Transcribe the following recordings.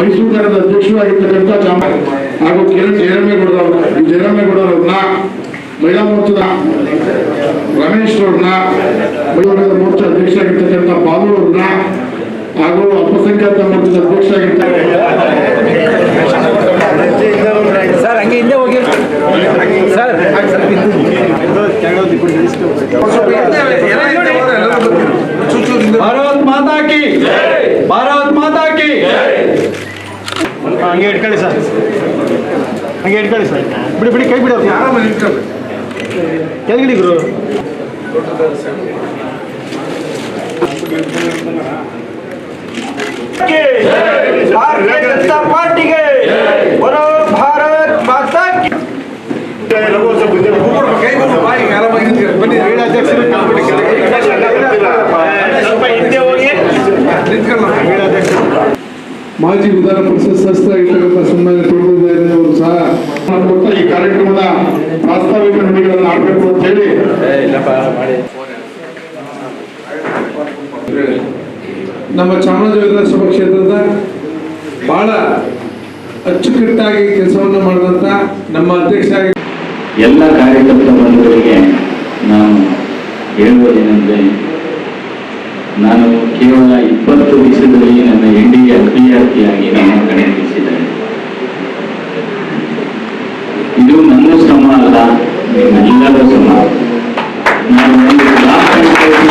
ಮೈಸೂರು ನಗರದ ಅಧ್ಯಕ್ಷರಾಗಿರ್ತಕ್ಕಂಥ ಚಾಮ ಹಾಗೂ ಕಿರಣ್ ಜಯರಾಮೇಗೌಡರವ್ರ ಜಯರಾಮೇಗೌಡರವ್ರನ್ನ ಮಹಿಳಾ ಮೋರ್ಚಾದ ರಮೇಶ್ ಅವ್ರನ್ನ ಮಹಿಳಾ ಮೋರ್ಚಾ ಅಧ್ಯಕ್ಷರಾಗಿರ್ತಕ್ಕಂಥ ಬಾಲು ಅವ್ರನ್ನ ಹಾಗೂ ಅಲ್ಪಸಂಖ್ಯಾತ ಮೋರ್ಚಾದ ಅಧ್ಯಕ್ಷರಾಗಿರ್ತಕ್ಕಂಥ ಹಂಗೆ ಇಟ್ಕೊಳ್ಳಿ ಸರ್ ಹಂಗೆ ಇಟ್ಕೊಳ್ಳಿ ಸರ್ ಬಿಡಿ ಬಿಡಿ ಕೈ ಬಿಡಿ ಕೆಳಗಿಡಿ ಗುರು ಭಾರತೀಯ ಜನತಾ ಪಾರ್ಟಿ ಮಾಜಿ ವಿಧಾನ ಪರಿಷತ್ ಸದಸ್ಯರಾಗಿರ್ತಕ್ಕಂಥ ಸುಮ್ಮನೆ ಅವರು ಸಹ ಈ ಕಾರ್ಯಕ್ರಮದ ಪ್ರಾಸ್ತಾವಿಕ ನುಡಿಗಳನ್ನು ಆಡಬೇಕು ಅಂತ ಹೇಳಿ. ನಮ್ಮ ಚಾಮರಾಜ ವಿಧಾನಸಭಾ ಕ್ಷೇತ್ರದ ಬಹಳ ಅಚ್ಚುಕಟ್ಟಾಗಿ ಕೆಲಸವನ್ನು ಮಾಡಿದಂತ ನಮ್ಮ ಅಧ್ಯಕ್ಷ ಎಲ್ಲ ಕಾರ್ಯಕರ್ತ ಬಂಧುಗಳಿಗೆ ನಾನು ಹೇಳುವುದೇನೆಂದರೆ ನಾನು ಕೇವಲ ಇಪ್ಪತ್ತು ದಿವಸದಲ್ಲಿ ನನ್ನ ಎನ್ ಡಿ ಅಭ್ಯರ್ಥಿಯಾಗಿ ನನ್ನ ಕಣಕ್ಕಿಳಿಸಿದ್ದಾರೆ ಇದು ನನ್ನ ಶ್ರಮ ಅಲ್ಲ ನಿಮ್ಮೆಲ್ಲರ ಶ್ರಮ. ನಾನು ಒಂದು ಗ್ರಾಮ ಪಂಚಾಯತಿ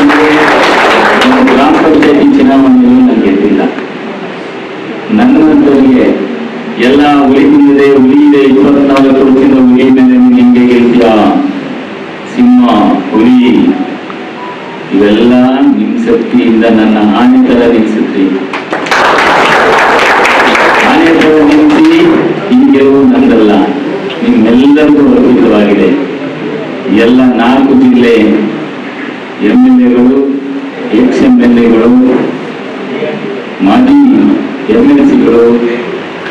ಗ್ರಾಮ ಪಂಚಾಯತಿ ಚುನಾವಣೆಯಲ್ಲಿ ನಾನು ಗೆದ್ದಿಲ್ಲ. ನನ್ನಂತವರಿಗೆ ಎಲ್ಲ ಉಳಿದಿದೆ ಉಳಿಯಿದೆ ಇಪ್ಪತ್ನಾಲ್ಕು ವರ್ಷದ ಮೇಲೆ ನಿಂಗೆ ಗೆಲ್ತೀಯ ಸಿಂಹ, ಹುಲಿ ಇವೆಲ್ಲ ನಿಮ್ಮ ಶಕ್ತಿಯಿಂದ ನನ್ನ ಆನೆ ತರ ನಿಲ್ಸುತ್ರಿ ಆನೆ ತರ ಗೆಲುವು ನಂದಲ್ಲ. ನಿಮ್ಮೆಲ್ಲರಿಗೂ ಅರ್ಪಿತವಾಗಿದೆ ಎಲ್ಲ ನಾಲ್ಕು ಜಿಲ್ಲೆ ಎಂ ಎಲ್ ಎಗಳು ಎಕ್ಸ್ ಎಂ ಎಲ್ ಎಗಳು, ಮಾಜಿ ಎಂ ಎಲ್ ಸಿಗಳು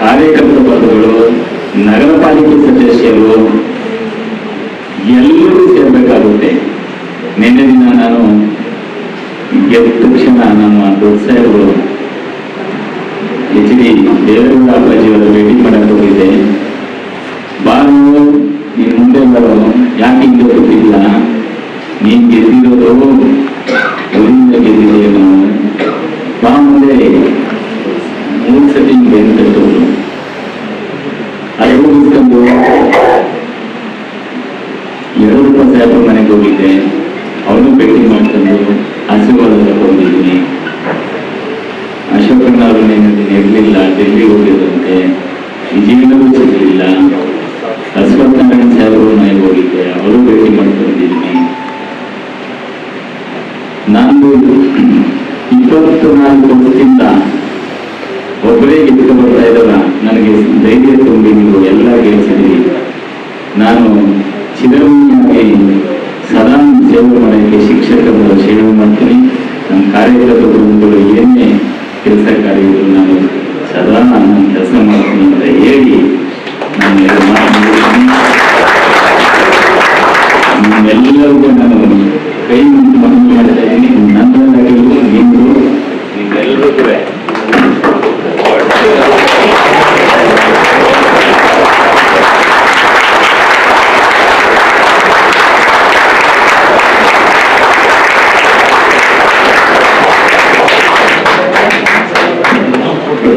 ಕಾರ್ಯಕರ್ತ ಪದಗಳು, ನಗರ ಪಾಲಿಕೆ ಸದಸ್ಯರು, ಎಲ್ಲರೂ ಸೇರ್ಬೇಕಾಗುತ್ತೆ. ನಿನ್ನೆ ದಿನ ನಾನು ಗೆದ್ದ ತಕ್ಷಣ ನಮ್ಮ ದೊಡ್ಡ ಸಾಹೇಬರು ಎಚ್ ಡಿ ದೇವೇಗೌಡ ಅಪ್ಪಾಜಿಯವರ ಭೇಟಿ ಮಾಡಕ್ಕೆ ಹೋಗಿದ್ದೆ ಬಾರು ನೀನು ಮುಂದೆ ಬರೋ ಯಾಕೆ ಹಿಂದೆ ಗೊತ್ತಿಲ್ಲ ನೀನು ಗೆದ್ದಿರೋದು ಊರಿಂದ ಗೆದ್ದಿದ್ದೇನು ಬಾ ಮುಂದೆ ಮೂರು ಸತಿ ಗೆದ್ದು ಅದು ಮುಗಿಸ್ಕೊಂಡು ಎರಡು ರೂಪಾಯಿ ಸಾಹೇಬ್ರ ಮನೆಗೆ ಹೋಗಿದ್ದೆ ಅವನು ಭೇಟಿ ಮಾಡ್ಕೊಂಡು ಆಶೀರ್ವಾದ ತಗೊಂಡಿದ್ದೀನಿ ಅಶೋಕಣ್ಣ ನಿನ್ನಲ್ಲಿ ಇರಲಿಲ್ಲ ಡೆಲ್ಲಿ ಹೋಗಿದ್ದಂತೆ. ಜೀವನವೂ ಸಿಗಲಿಲ್ಲ. ಅಶ್ವತ್ಥನಾರಾಯಣ ಸಾಹೇಬರು ಮನೆಗೆ ಹೋಗಿದ್ದೆ. ಅವರು ಭೇಟಿ ಮಾಡ್ಕೊಂಡಿದ್ದೀನಿ. ನಾನು ಇಪ್ಪತ್ತು ನಾಲ್ಕು ವರ್ಷದಿಂದ ಒಬ್ಬರೇ ಗೆದ್ದು ಬರ್ತಾ ಇದ್ದಲ್ಲ ನನಗೆ ಧೈರ್ಯ ತುಂಬಿ ನೀವು ಎಲ್ಲ ಗೆಲ್ಲಿಸಿದ್ದೀರಿ ನಾನು ಚಿದಂಬರಿ ಸದಾ ಸೇವೆ ಮಾಡೋಕ್ಕೆ ಶಿಕ್ಷಕರು ಸೇವೆ ಮಾಡ್ತೀನಿ. ನಮ್ಮ ಕಾರ್ಯಕರ್ತ ಏನೇ ಕೆಲಸ